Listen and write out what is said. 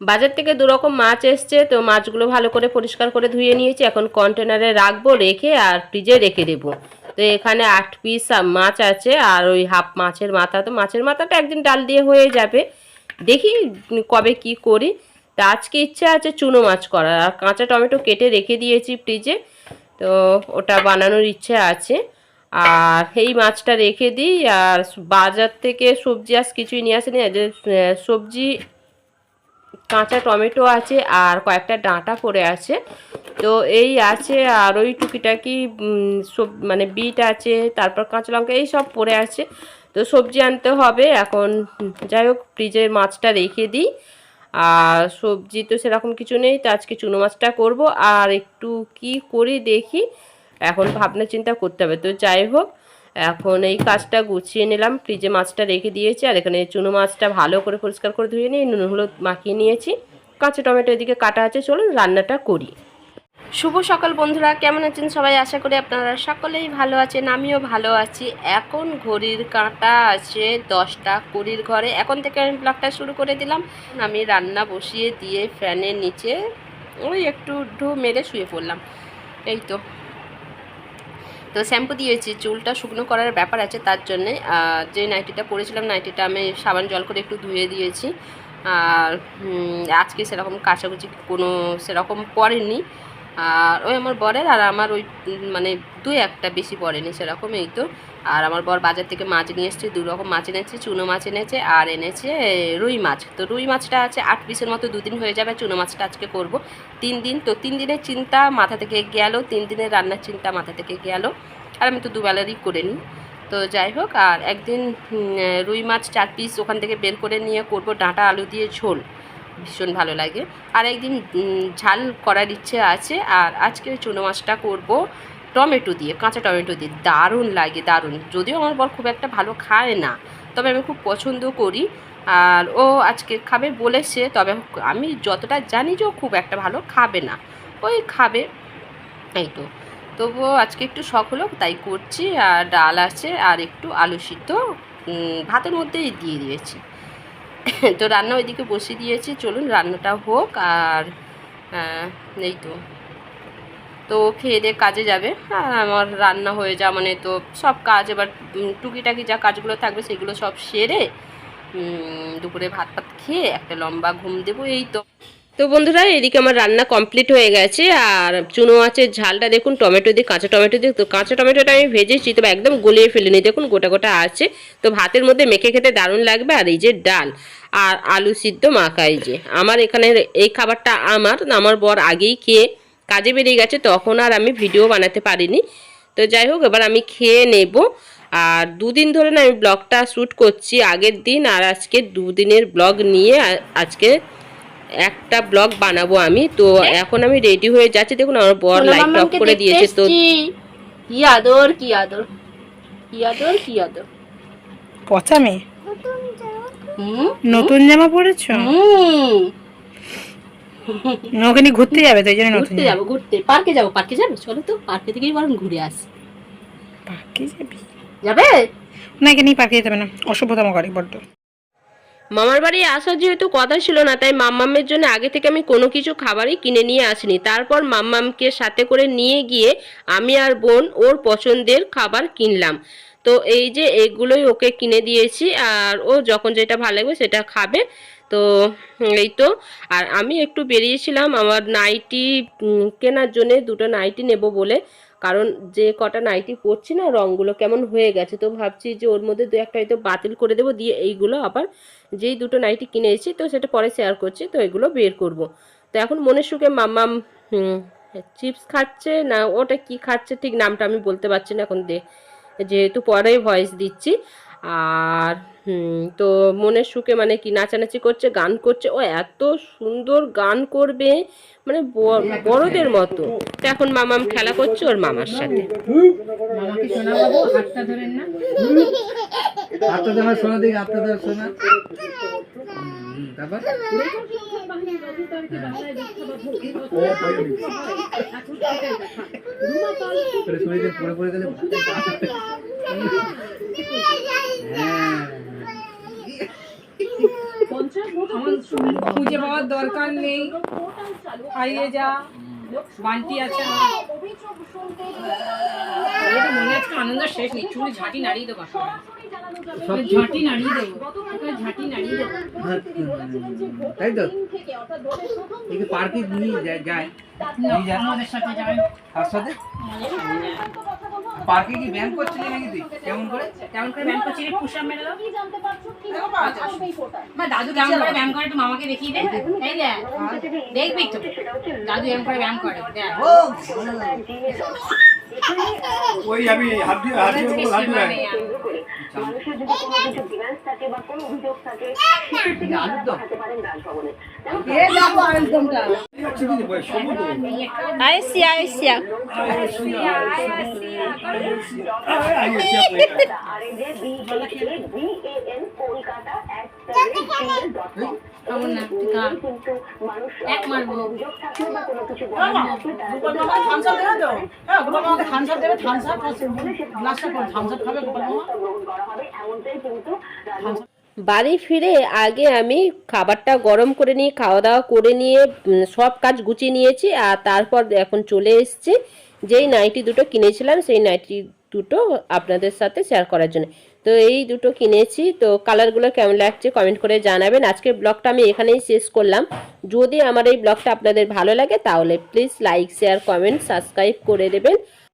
বাজার থেকে দুরকম মাছ এসছে, তো মাছগুলো ভালো করে পরিষ্কার করে ধুয়ে নিয়েছি। এখন কন্টেনারে রাখব, রেখে আর ফ্রিজে রেখে দেবো। তো এখানে আট পিস মাছ আছে, আর ওই হাফ মাছের মাথা। তো মাছের মাথাটা একদিন ডাল দিয়ে হয়ে যাবে। দেখি কবে কি করি। তা আজকে ইচ্ছা আছে চুনো মাছ করার। আর কাঁচা টমেটো কেটে রেখে দিয়েছি ফ্রিজে তো ওটা বানানোর ইচ্ছে আছে। আর এই মাছটা রেখে দিই। আর বাজার থেকে সবজি আজ কিছুই নিয়ে আসেনি। সবজি কাঁচা টমেটো আছে আর কয়েকটা ডাঁটা পড়ে আছে। তো এই আছে আর ওই টুকিটাকি সব মানে বিট আছে, তারপর কাঁচা লঙ্কা, এই সব পড়ে আছে। তো সবজি আনতে হবে এখন যাই হোক, ফ্রিজের মাছটা রেখে দিই। আর সবজি তো সেরকম কিছু নেই, তো আজকে চুনো মাছটা করব। আর একটু কি করি দেখি, এখন ভাবনা চিন্তা করতে হবে। তো যাই হোক এখন এই কাজটা গুছিয়ে নিলাম। ফ্রিজে মাছটা রেখে দিয়েছি আর এখানে চুনো মাছটা ভালো করে পরিষ্কার করে ধুয়ে নিয়ে, নুন, হলুদ মাখিয়ে নিয়েছি। কাঁচা টমেটো এদিকে কাটা আছে, চলুন রান্নাটা করি। শুভ সকাল বন্ধুরা, কেমন আছেন সবাই? আশা করি আপনারা সকলেই ভালো আছেন, আমিও ভালো আছি। এখন ঘড়ির কাঁটা আছে দশটা কুড়ির ঘরে। এখন থেকে আমি ব্লগটা শুরু করে দিলাম। আমি রান্না বসিয়ে দিয়ে ফ্যানের নিচে ওই একটু ঢু মেরে শুয়ে পড়লাম। এই তো। তো শ্যাম্পু দিয়েছি, চুলটা শুকনো করার ব্যাপার আছে তার জন্যে। যে নাইটিটা পরেছিলাম, নাইটিটা আমি সাবান জল করে একটু ধুয়ে দিয়েছি। আর আজকে সেরকম কাচাকুচি কোনো সেরকম পড়েনি আর ওই আমার বরের আর আমার ওই মানে দু একটা বেশি পড়েনি সেরকম এই তো। আর আমার বর বাজার থেকে মাছ নিয়ে এসেছে, দু রকম মাছ এনেছে, চুনো মাছ এনেছে আর এনেছে রুই মাছ। তো রুই মাছটা আছে আট পিসের মতো দুদিন হয়ে যাবে, চুনো মাছটা আজকে করব। তিন দিন, তো তিন দিনের চিন্তা মাথা থেকে গেল, তিন দিনের রান্নার চিন্তা মাথা থেকে গেল। আর আমি তো দুবেলারই করে নিই। তো যাই হোক, আর একদিন রুই মাছ চার পিস ওখান থেকে বের করে নিয়ে করব ডাঁটা, আলু দিয়ে ঝোল। ভীষণ ভালো লাগে। আর একদিন ঝাল করার ইচ্ছে আছে, আর আজকে চুনো মাছটা করব। টমেটো দিয়ে, কাঁচা টমেটো দিয়ে দারুণ লাগে, দারুণ। যদিও আমার বর খুব একটা ভালো খায় না, তবে আমি খুব পছন্দ করি। আর ও আজকে খাবে বলেছে, তবে আমি যতটা জানি যে ও খুব একটা ভালো খাবে না। ওই খাবে, এই তো। তবুও আজকে একটু শখ হলো, তাই করছি। আর ডাল আছে, আর একটু আলু সিদ্ধ ভাতের মধ্যেই দিয়ে দিয়েছি। তো রান্না ওইদিকে বসিয়ে দিয়েছি। চলুন, রান্নাটা হোক। আর এই তো। তো খেয়ে দিয়ে কাজে যাবে। আর আমার রান্না হয়ে যাওয়া মানে তো সব কাজ এবার টুকিটাকি যা কাজগুলো থাকবে সেগুলো সব সেরে দুপুরে ভাত ভাত খেয়ে একটা লম্বা ঘুম দেবো, এই তো। তো বন্ধুরা, এদিকে আমার রান্না কমপ্লিট হয়ে গেছে, আর চুনো মাছের ঝালটা দেখুন, টমেটো দিয়ে, কাঁচা টমেটো দিয়ে, তো কাঁচা টমেটোটা আমি ভেজেছি, তবে একদম গলিয়ে ফেলিনি, দেখুন গোটা গোটা আছে। তো ভাতের মধ্যে মেখে খেতে দারুণ লাগবে, আর এই যে ডাল, আর আলু সিদ্ধ মাখা, এই যে। আমার এখানে এই খাবারটা আমার আমার বর আগেই খেয়ে কাজে বেরিয়ে গেছে তখন আর আমি ভিডিও বানাতে পারিনি। তো যাই হোক এবার আমি খেয়ে নেব। আর দুদিন ধরে না আমি ব্লগটা শ্যুট করছি আগের দিন আর আজকে দুদিনের ব্লগ নিয়ে আজকে একটা ব্লগ বানাবো আমি। তো এখন আমি রেডি হয়ে যাচ্ছি। দেখুন আমার বর লাইট অফ করে দিয়েছে তো কি আদর কি আদর কি আদর কি আদর। পচা মেয়ে? নতুন জামা পরেছো? হুম। ঘুরতে যাবে তাই জন্য ঘুরতে যাব ঘুরতে। পার্কে যাব পার্কে যাবে? চলো তো পার্কে থেকেই বরং ঘুরে আসি। পার্কে যাবি? যাবে? না একে নিয়ে পার্কে যেতে হবে না? অসভ্যতম করে বড্ড। মামার বাড়ি আসার যেহেতু কথা ছিল না তাই মাম্মামের জন্য আগে থেকে আমি কোনো কিছু খাবারই কিনে নিয়ে আসিনি। তারপর মাম্মামকে সাথে করে নিয়ে গিয়ে আমি আর বোন ওর পছন্দের খাবার কিনলাম। তো এই যে এগুলোই ওকে কিনে দিয়েছি আর ও যখন যেটা ভালো লাগবে সেটা খাবে। তো এই তো। আর আমি একটু বেরিয়েছিলাম আমার নাইটি কেনার জন্য দুটো নাইটি নেব বলে। কারণ যে কটা নাইটি পরছি না রঙগুলো কেমন হয়ে গেছে, তো ভাবছি যে ওর মধ্যে দু একটা হয়তো বাতিল করে দেবো, দিয়ে এইগুলো আবার যেই দুটো নাইটি কিনেছি, তো সেটা পরে শেয়ার করছি, তো এগুলো বের করব। তো এখন মনের সুখে মাম্মাম চিপস খাচ্ছে না, ওটা কি খাচ্ছে ঠিক নামটা আমি বলতে পারছি না, এখন দে, যেহেতু পরে ভয়েস দিচ্ছি। আর তো মনের সুখে মানে কি নাচানাচি করছে গান করছে ও এত সুন্দর গান করবে মানে বড়দের মতো। এখন মামাম খেলা করছে ওর মামার সাথে। হাতটা দেওয়ার শোনা দিকে হাতটা দেওয়ার শোনা। হুম, তারপর? করে শরীরে পড়ে পড়ে গেলে হ্যাঁ আমার খুঁজে পাওয়ার দরকার নেই। হারিয়ে যা। বান্টি আছে মনে হচ্ছে আনন্দ শেষ নেই। চুল ঝাঁটি নাড়িয়ে দেবো ঝাঁটি নাড়িয়ে দেবো। ঝাঁটি নাড়িয়ে দেবো। তাই তো? পার্কে নিয়ে যায় যায়। আমাদের সাথে যাবে তার সাথে? পার্কে কি ব্যায়াম করছিলি নাকি তুই? কেমন করে? কেমন করে ব্যায়াম করছি পুষা মেরে দাও। মা দাদু কেমন করে ব্যায়াম করে একটু মামাকে দেখিয়ে দে। এই না দেখবি তো দাদু এমন করে ব্যায়াম করে দেখ। ও ওই আমি হাত দিয়ে হাত দিয়ে হাত দিয়ে মানুষের যদি কোনো কিছু ডিমান্ড থাকে বা অভিযোগ থাকে পারেন রাজভবনে। আর এই যে বি এন কলকাতা অ্যাট বাড়ি ফিরে আগে আমি খাবারটা গরম করে নিয়ে খাওয়া দাওয়া করে নিয়ে সব কাজ গুছিয়ে নিয়েছি, আর তারপর এখন চলে এসেছি। যেই নাইটি দুটো কিনেছিলাম, সেই নাইটি দুটো আপনাদের সাথে শেয়ার করার জন্য। তো এই দুটো কিনেছি। তো কালারগুলো কেমন লাগছে কমেন্ট করে জানাবেন। আজকের ব্লগটা আমি এখানেই শেষ করলাম। যদি আমার এই ব্লগটা আপনাদের ভালো লাগে তাহলে please like share comment subscribe করে দেবেন।